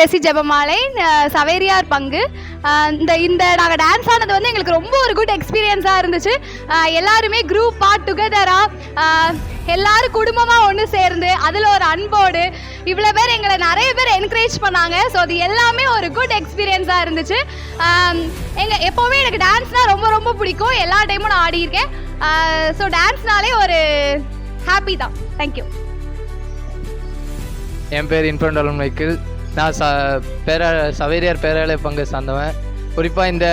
ரெசி ஜெபமாலை சவேரியார் பங்கு. இந்த இந்த நாங்கள் டான்ஸ் ஆனது வந்து எங்களுக்கு ரொம்ப ஒரு குட் எக்ஸ்பீரியன்ஸாக இருந்துச்சு. எல்லாருமே குரூப்பாக டுகெதராக எல்லாரும் குடும்பமாக ஒன்று சேர்ந்து அதில் ஒரு அன்போடு இவ்வளோ பேர் எங்களை நிறைய பேர் என்கரேஜ் பண்ணாங்க. ஸோ அது எல்லாமே ஒரு குட் எக்ஸ்பீரியன்ஸாக இருந்துச்சு. எங்கள் எப்போவுமே எனக்கு டான்ஸ்னால் ரொம்ப ரொம்ப பிடிக்கும். எல்லா டைமும் நான் ஆடியிருக்கேன் ஸோ டான்ஸ்னாலே ஒரு ஹாப்பி தான். தேங்க்யூ என் பேர் இன்ஃபரண்டலம் மைக்கிள் நான் ச பேர சவேரியார் பேராலய பங்கு சார்ந்தவன். குறிப்பாக இந்த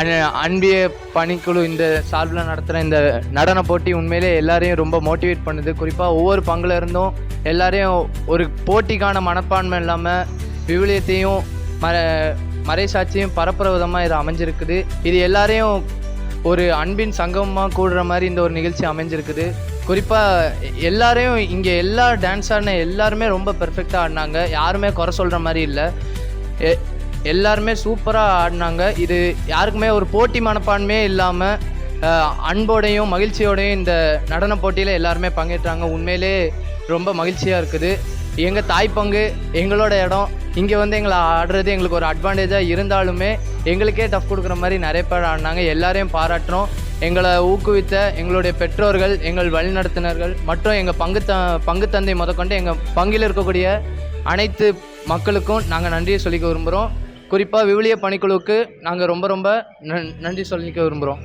அன் அன்பிய பணிக்குழு இந்த சார்பில் நடத்துகிற இந்த நடன போட்டி உண்மையிலே எல்லாரையும் ரொம்ப மோட்டிவேட் பண்ணுது. குறிப்பாக ஒவ்வொரு பங்குல இருந்தும் எல்லாரையும் ஒரு போட்டிக்கான மனப்பான்மை இல்லாமல் விவிலியத்தையும் மர மறைசாட்சியும் பரப்புற விதமாக இது அமைஞ்சிருக்குது. இது எல்லாரையும் ஒரு அன்பின் சங்கமமாக கூடுற மாதிரி இந்த ஒரு நிகழ்ச்சி அமைஞ்சிருக்குது. குறிப்பாக எல்லாரையும் இங்கே எல்லா டான்ஸ் ஆடின எல்லாருமே ரொம்ப பெர்ஃபெக்டாக ஆடினாங்க. யாருமே குறை சொல்கிற மாதிரி இல்லை. எ- எல்லாருமே சூப்பராக ஆடினாங்க. இது யாருக்குமே ஒரு போட்டி மனப்பான்மையே இல்லாமல் அன்போடையும் மகிழ்ச்சியோடையும் இந்த நடன போட்டியில் எல்லாருமே பங்கேற்றாங்க. உண்மையிலே ரொம்ப மகிழ்ச்சியாக இருக்குது. எங்கள் தாய் பங்கு எங்களோட இடம். இங்கே வந்து எங்களை ஆடுறது எங்களுக்கு ஒரு அட்வான்டேஜாக இருந்தாலுமே எங்களுக்கே டஃப் கொடுக்குற மாதிரி நிறைய பேர் ஆடினாங்க. எல்லாரையும் பாராட்டுறோம். எங்களை ஊக்குவித்த எங்களுடைய பெற்றோர்கள் எங்கள் வழிநடத்தினர்கள் மற்றும் எங்கள் பங்கு த பங்கு தந்தை முதற்கொண்டு எங்கள் பங்கில் இருக்கக்கூடிய அனைத்து மக்களுக்கும் நாங்கள் நன்றியை சொல்லிக்க விரும்புகிறோம் குறிப்பாக விவிலிய பணிக்குழுவுக்கு நாங்கள் ரொம்ப ரொம்ப நன் நன்றி சொல்லிக்க விரும்புகிறோம்